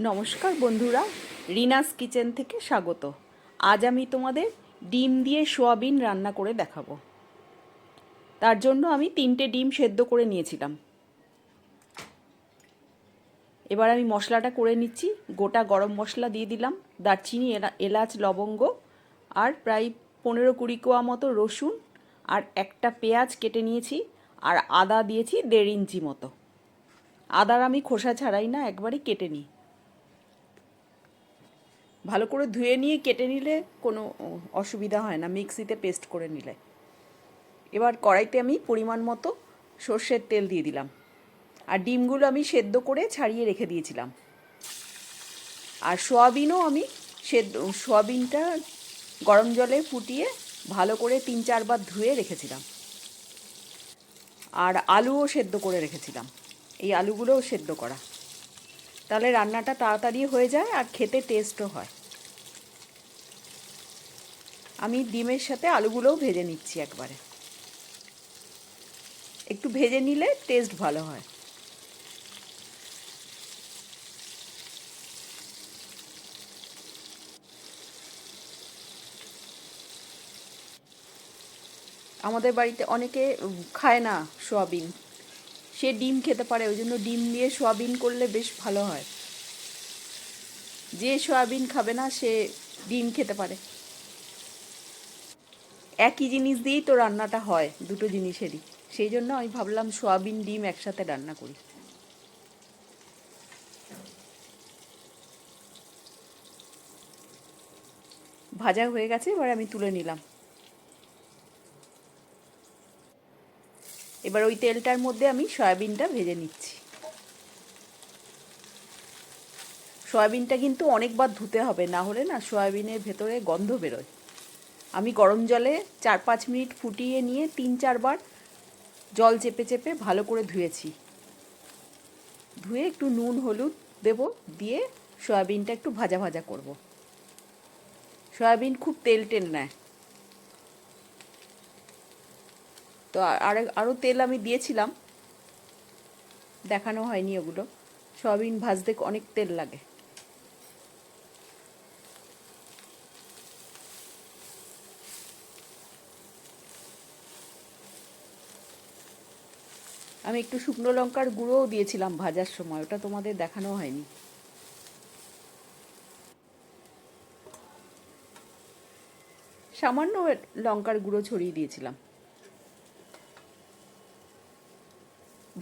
নমস্কার বন্ধুরা, রিনাস কিচেন থেকে স্বাগত। আজ আমি তোমাদের ডিম দিয়ে সোয়াবিন রান্না করে দেখাবো। তার জন্য আমি তিনটে ডিম সেদ্ধ করে নিয়েছিলাম। এবার আমি মশলাটা করে নিচ্ছি, গোটা গরম মশলা দিয়ে দিলাম, দারচিনি, এলা- এলাচ, লবঙ্গ আর প্রায় পনেরো কুড়ি কোয়া মতো রসুন আর একটা পেঁয়াজ কেটে নিয়েছি আর আদা দিয়েছি দেড় ইঞ্চি মতো। আদার আমি খোসা ছাড়াই না, একবারই কেটে নিই। ভালো করে ধুয়ে নিয়ে কেটে নিলে কোনো অসুবিধা হয় না, মিক্সিতে পেস্ট করে নিলে। এবার কড়াইতে আমি পরিমাণ মতো সর্ষের তেল দিয়ে দিলাম। আর ডিমগুলো আমি সেদ্ধ করে ছাড়িয়ে রেখে দিয়েছিলাম। আর সোয়াবিনও আমি সেদ্ধ, সোয়াবিনটা গরম জলে ফুটিয়ে ভালো করে তিন চারবার ধুয়ে রেখেছিলাম। আর আলুও সেদ্ধ করে রেখেছিলাম। এই আলুগুলোও সেদ্ধ করা। তাহলে রান্নাটা তাড়াতাড়ি হয়ে যায় আর খেতে টেস্টও হয়। আমি ডিমের সাথে আলুগুলোও ভেজে নিচ্ছি একবারে। একটু ভেজে নিলে টেস্ট ভালো হয়। আমাদের বাড়িতে অনেকে খায় না সোয়াবিন। সে ডিম খেতে পারে, ওই জন্য ডিম দিয়ে সোয়াবিন করলে বেশ ভালো হয়। যে সোয়াবিন খাবে না, সে ডিম খেতে পারে। একই জিনিস দিয়েই তো রান্নাটা হয়, দুটো জিনিসেরই। সেই জন্য আমি ভাবলাম সোয়াবিন, ডিম একসাথে রান্না করি। ভাজা হয়ে গেছে, এবার আমি তুলে নিলাম। এবার ওই তেলটার মধ্যে আমি সয়াবিনটা ভেজে নিচ্ছি। সয়াবিনটা কিন্তু অনেকবার ধুতে হবে, না হলে না সয়াবিনের ভেতরে গন্ধ বেরোয়। আমি গরম জলে চার পাঁচ মিনিট ফুটিয়ে নিয়ে তিন চারবার জল চেপে চেপে ভালো করে ধুয়েছি। ধুয়ে একটু নুন, হলুদ দেব, দিয়ে সয়াবিনটা একটু ভাজা ভাজা করব। সয়াবিন খুব তেল টেল নেয়। তো আর আরও তেল আমি দিয়েছিলাম। দেখানো হয়নি ওগুলো। সয়াবিন ভাজতে অনেক তেল লাগে। আমি একটু শুকনো লঙ্কার গুঁড়োও দিয়েছিলাম ভাজার সময়, ওটা তোমাদের দেখানো হয়নি। সামান্য লঙ্কার গুঁড়ো ছড়িয়ে দিয়েছিলাম।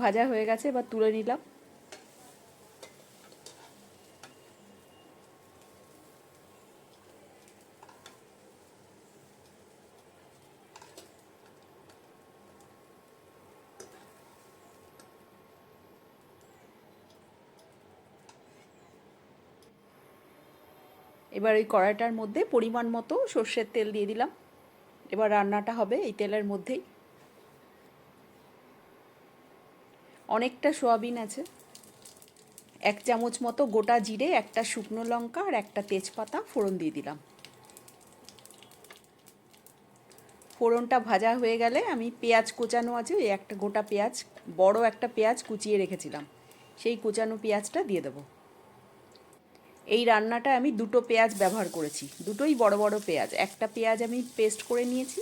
ভাজা হয়ে গেছে, এবার তুলে নিলাম। এবার ওই কড়াইটার মধ্যে পরিমাণ মতো সর্ষের তেল দিয়ে দিলাম। এবার রান্নাটা হবে এই তেলের মধ্যেই। অনেকটা সোয়াবিন আছে। এক চামচ মতো গোটা জিরে, একটা শুকনো লঙ্কা আর একটা তেজপাতা ফোড়ন দিয়ে দিলাম। ফোড়নটা ভাজা হয়ে গেলে আমি পেঁয়াজ কোচানো আছে, ওই একটা গোটা পেঁয়াজ, বড় একটা পেঁয়াজ কুচিয়ে রেখেছিলাম। সেই কোচানো পেঁয়াজটা দিয়ে দেবো। এই রান্নাটা আমি দুটো পেঁয়াজ ব্যবহার করেছি। দুটোই বড় বড় পেঁয়াজ। একটা পেঁয়াজ আমি পেস্ট করে নিয়েছি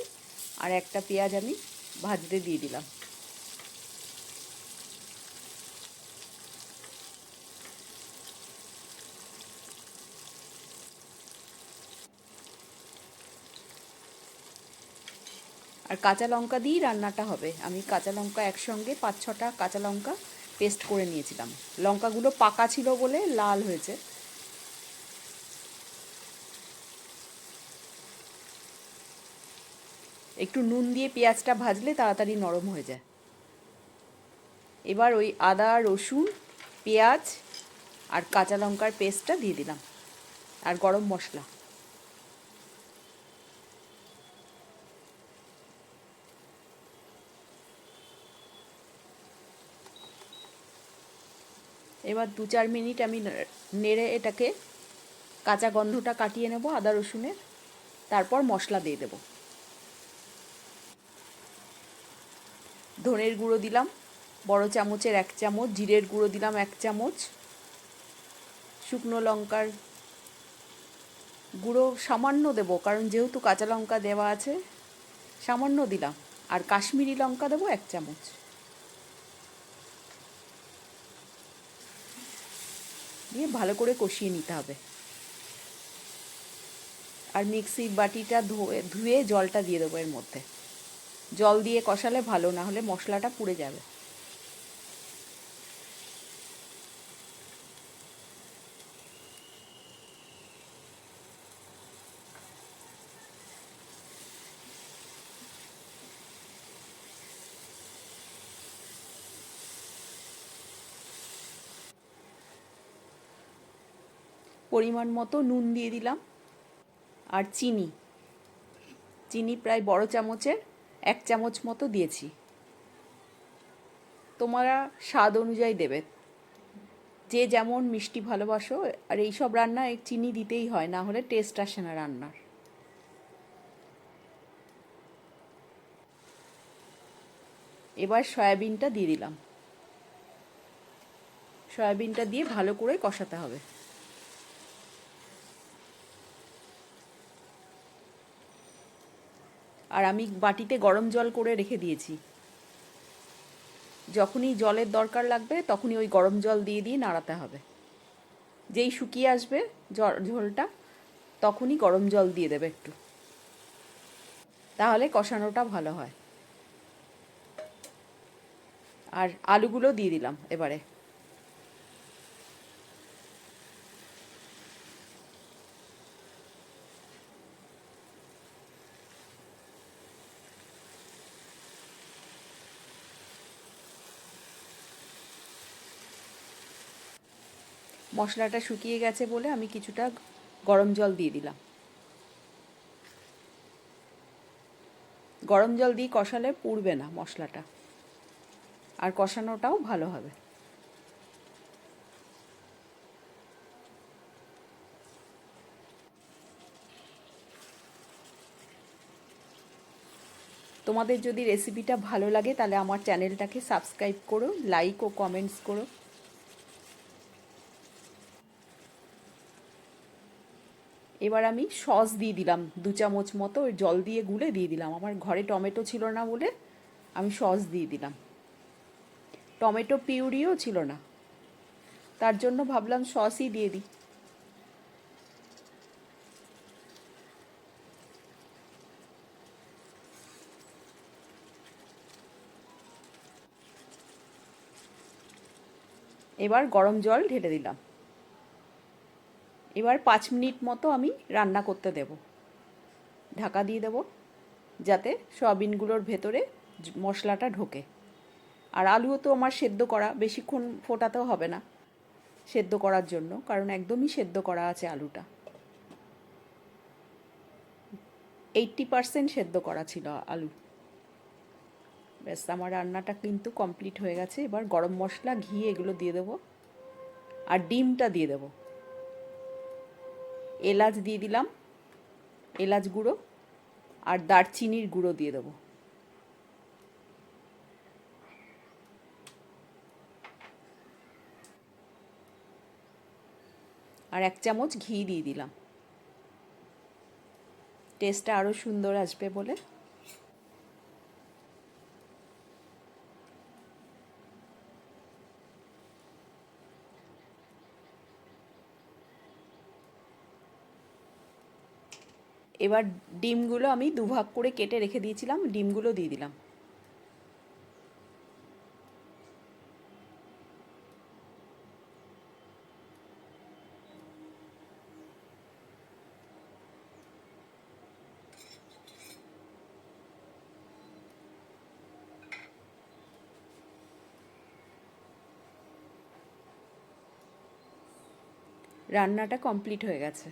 আর একটা পেঁয়াজ আমি ভাজতে দিয়ে দিলাম। আর কাঁচা লঙ্কা দিয়েই রান্নাটা হবে। আমি কাঁচা লঙ্কা একসঙ্গে পাঁচ ছটা কাঁচা লঙ্কা পেস্ট করে নিয়েছিলাম। লঙ্কাগুলো পাকা ছিল বলে লাল হয়েছে। একটু নুন দিয়ে পেঁয়াজটা ভাজলে তাড়াতাড়ি নরম হয়ে যায়। এবার ওই আদা, রসুন, পেঁয়াজ আর কাঁচা লঙ্কার পেস্টটা দিয়ে দিলাম। আর গরম মশলা। এবার দু চার মিনিট আমি নেড়ে এটাকে কাঁচা গন্ধটা কাটিয়ে নেব, আদা রসুনের। তারপর মশলা দিয়ে দেব। ধনের গুঁড়ো দিলাম, বড় চামচের এক চামচ, জিরের গুঁড়ো দিলাম এক চামচ, শুকনো লঙ্কার গুঁড়ো সামান্য দেবো, কারণ যেহেতু কাঁচা লঙ্কা দেওয়া আছে, সামান্য দিলাম। আর কাশ্মীরি লঙ্কা দেবো এক চামচ। দিয়ে ভালো করে কষিয়ে নিতে হবে। আর মিক্সির বাটিটা ধুয়ে ধুয়ে জলটা দিয়ে দেবো এর মধ্যে। জল দিয়ে কষালে ভালো, না হলে মশলাটা পুড়ে যাবে। পরিমাণ মতো নুন দিয়ে দিলাম আর চিনি। চিনি প্রায় বড় চামচের এক চামচ মতো দিয়েছি। তোমরা স্বাদ অনুযায়ী দেবে। যে যেমন মিষ্টি ভালোবাসো, আর এই সব রান্না চিনি দিতেই হয়, না হলে টেস্ট আসে না রান্নার। এবার সয়াবিনটা দিয়ে দিলাম। সয়াবিনটা দিয়ে ভালো করে কষাতে হবে। আর আমি বাটিতে গরম জল করে রেখে দিয়েছি। যখনই জলের দরকার লাগবে, তখনই ওই গরম জল দিয়ে দিয়ে নাড়াতে হবে। যেই শুকিয়ে আসবে ঝোলটা, তখনই গরম জল দিয়ে দেবে একটু। তাহলে কষানোটা ভালো হয়। আর আলুগুলো দিয়ে দিলাম এবারে। মশলাটা শুকিয়ে গেছে বলে আমি কিছুটা গরম জল দিয়ে দিলাম। গরম জল দিয়ে কষালে পুড়বে না মশলাটা। আর কষানোটাও ভালো হবে। তোমাদের যদি রেসিপিটা ভালো লাগে তাহলে আমার চ্যানেলটাকে সাবস্ক্রাইব করো লাইক ও কমেন্টস করো। এবার আমি সস দিয়ে দিলাম, দু চামচ মতো ওই জল দিয়ে গুলে দিয়ে দিলাম। আমার ঘরে টমেটো ছিল না বলে আমি সস দিয়ে দিলাম। টমেটো পিউরিও ছিল না। তার জন্য ভাবলাম সসই দিয়ে দিই। এবার গরম জল ঢেলে দিলাম। এবার পাঁচ মিনিট মতো আমি রান্না করতে দেব। ঢাকা দিয়ে দেব যাতে সয়াবিনগুলোর ভেতরে মশলাটা ঢোকে। আর আলুও তো আমার সেদ্ধ করা, বেশিক্ষণ ফোটাতেও হবে না সেদ্ধ করার জন্য, কারণ একদমই সেদ্ধ করা আছে আলুটা। এইটটি পারসেন্ট সেদ্ধ করা ছিল আলু। ব্যাস, আমার রান্নাটা কিন্তু কমপ্লিট হয়ে গেছে। এবার গরম মশলা, ঘি এগুলো দিয়ে দেবো। আর ডিমটা দিয়ে দেবো। এলাচ দিয়ে দিলাম, এলাচ গুঁড়ো আর দারচিনির গুঁড়ো দিয়ে দেবো। আর এক চামচ ঘি দিয়ে দিলাম। টেস্টটা আরও সুন্দর আসবে বলে। এবার ডিমগুলো আমি দুভাগ করে কেটে রেখে দিয়েছিলাম, ডিমগুলো দিয়ে দিলাম। রান্নাটা কমপ্লিট হয়ে গেছে।